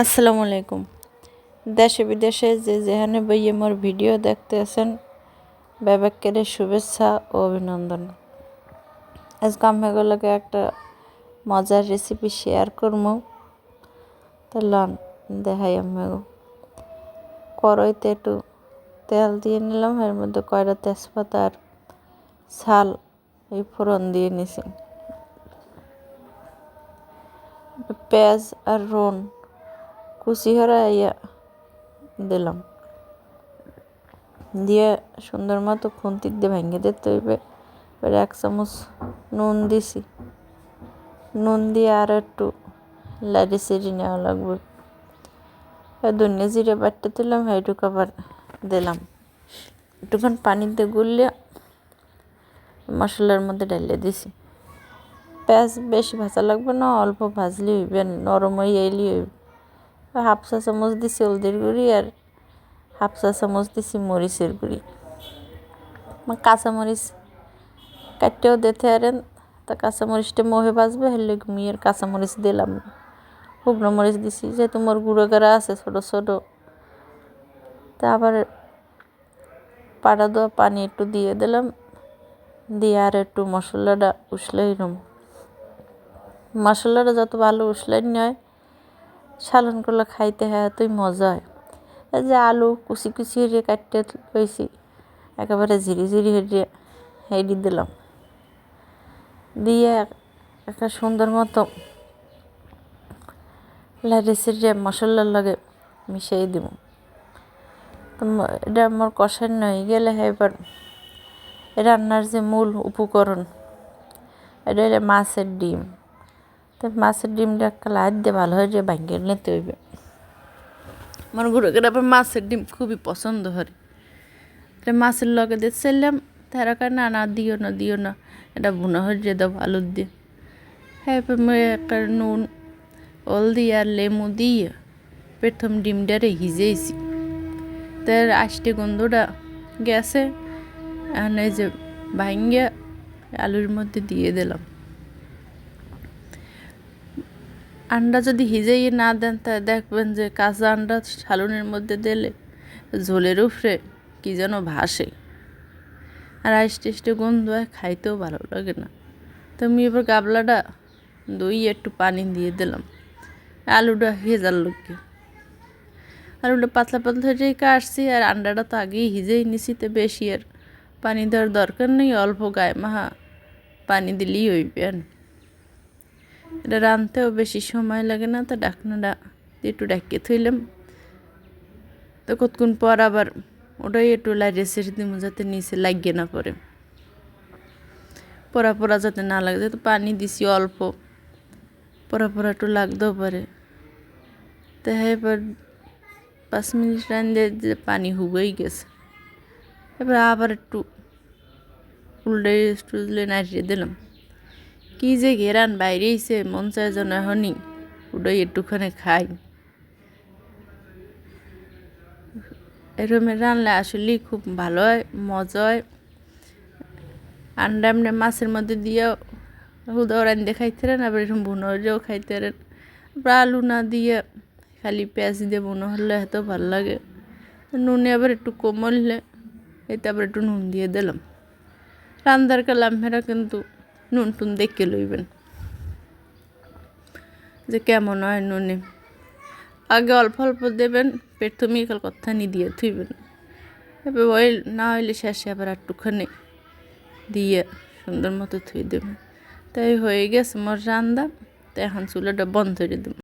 আসসালামু আলাইকুম। দেশে বিদেশে যে যেখানে বইয়ে মোর ভিডিও দেখতে আছেন ব্যাবাক্যের শুভেচ্ছা ও অভিনন্দন। আজকে আমাগুলোকে একটা মজার রেসিপি শেয়ার করব। তো লন, দেখাই আমাগো কড়াইতে একটু তেল দিয়ে নিলাম, এর মধ্যে কয়টা তেজপাতা আর ছাল এই ফোড়ন দিয়ে নিছি। পেঁয়াজ আর রোন কুচি ইয়া দিলাম। দিয়ে সুন্দর মতো খুন্তির দিয়ে ভেঙে দিতে হইবে। এবার এক চামচ নুন দিছি। নুন দিয়ে আর একটু লাড়ি সিঁড়ি নেওয়া লাগবে। ধনিয়া জিরে বাটতে দিলাম, এইটুকু আবার দিলাম। একটুখানি পানিতে গুললে মশলার মধ্যে ঢালিয়ে দিছি। পেঁয়াজ বেশি ভাজা লাগবে না, অল্প ভাজলে হইবে, নরম হয়ে এলি হইবে। হাফ চা চামচ দিছি হলদির গুঁড়ি আর হাফ চা চামচ দিছি মরিচের গুঁড়ি। কাঁচামরিচ কাটতেও দিতে পারেন, তা কাঁচামরিচটা মোহে বাজবে হেলে ঘুমিয়ে কাঁচামরিচ দিলাম শুকনো মরিচ দিছি, যেহেতু মোর গুঁড়ো করা আছে, ছোটো ছোটো। তা আবার পাড়া দেওয়া পানি একটু দিয়ে দিলাম, দিয়ে আর একটু মশলাটা উসলাই নিলাম। মশলাটা যত ভালো উসলাই নেয় সালন করলে খাইতে হয়, এতই মজা হয়। এই যে আলু কুচি কুচি হরিয়ে কাটতে লইছি একেবারে ঝিরি ঝিরি হরিয়ে হেডি দিলাম। দিয়ে একটা সুন্দর মতো লাড়ি সিরিয়ে মশলার লাগে মিশিয়ে দিব। তো এটা আমার কষার নয় গেলে এবার রান্নার যে মূল উপকরণ, এটা হলো মাছের ডিম। তো মাছের ডিমটা একটা লাইট দিয়ে ভালো হয়ে যে ভাঙ্গে নিতে হইবে। আমার গুড়োকে আবার মাছের ডিম খুবই পছন্দ হয় এটা মাছের লগে দিয়ে চাইলাম তারা কারণে না না, দিও না দিও না, এটা ভুনা হয়ে দাও আলুর দিয়ে। হ্যাঁ একটা নুন দিয়ে আর লেমু দিয়ে প্রথম ডিমটারে হিজেইছি তার আষ্টে গন্ধটা গেছে, এখন এই যে ভাঙ্গে আলুর মধ্যে দিয়ে দিলাম। আন্ডা যদি হিজেই না দেন, তা দেখবেন যে কাঁচা আন্ডা সালুনের মধ্যে দিলে ঝোলের উপরে কী যেন ভাসে। আর আস্তে আস্তে গন্ধ হয়, খাইতেও ভালো লাগে না। তো আমি এবার গাবলাটা দই একটু পানি দিয়ে দিলাম। আলুটা হেজার লোককে। আলুটা পাতলা পাতলা হয়ে কাটছি, আর আন্ডাটা তো আগেই হিজেই নিছি, তো বেশি আর পানি দেওয়ার দরকার নেই, অল্প গায়ে মাহা পানি দিলেই হইবে আর এটা রাঁধতেও বেশি সময় লাগে না, তো ডাকনাটা একটু ডাকিয়ে থইলাম। তো কতক্ষণ পর আবার ওটাই একটু লাইরে সেরে দিব যাতে নিচে লাগিয়ে না পড়ে। পরা পরা যাতে না লাগে, যেহেতু পানি দিছি অল্প পরা পরা একটু লাগতেও পারে। তো এবার পাঁচ মিনিট রান্ধে যে পানি হুবেই গেছে। এবার আবার একটু উল্টে টুজলে নাড়িয়ে দিলাম। কি যে ঘেরান বাইরেইছে মন চায় যেন এখনই ওটাই একটুখানি খাই। এরমে রানলে আসলেই খুব ভালো হয়, মজা হয়। আন্ডা এমনি মাছের মধ্যে দিয়েও হুদাও রান্ধে খাইতে পারেন আবার এরকম বুনো হলেও খাইতে আবার আলু না দিয়ে খালি পেঁয়াজ দিয়ে বুনো হলে এত ভালো লাগে। নুনে আবার একটু কোমললে এতে আবার একটু নুন দিয়ে দিলাম। রান্দার কালাম হেরা কিন্তু নুন টুন দেখে লইবেন। যে কেমন হয় নুনে। আগে অল্প অল্প দেবেন পেট তুমি কাল কথা নি দিয়ে থুইবেন এবার ওই না হইলে শেষে আবার একটুখানি দিয়ে সুন্দর মতো থুই দেবেন। তাই হয়ে গেছে মোর রান্দা তাই এখন চুলাটা বন্ধ করে দেবেন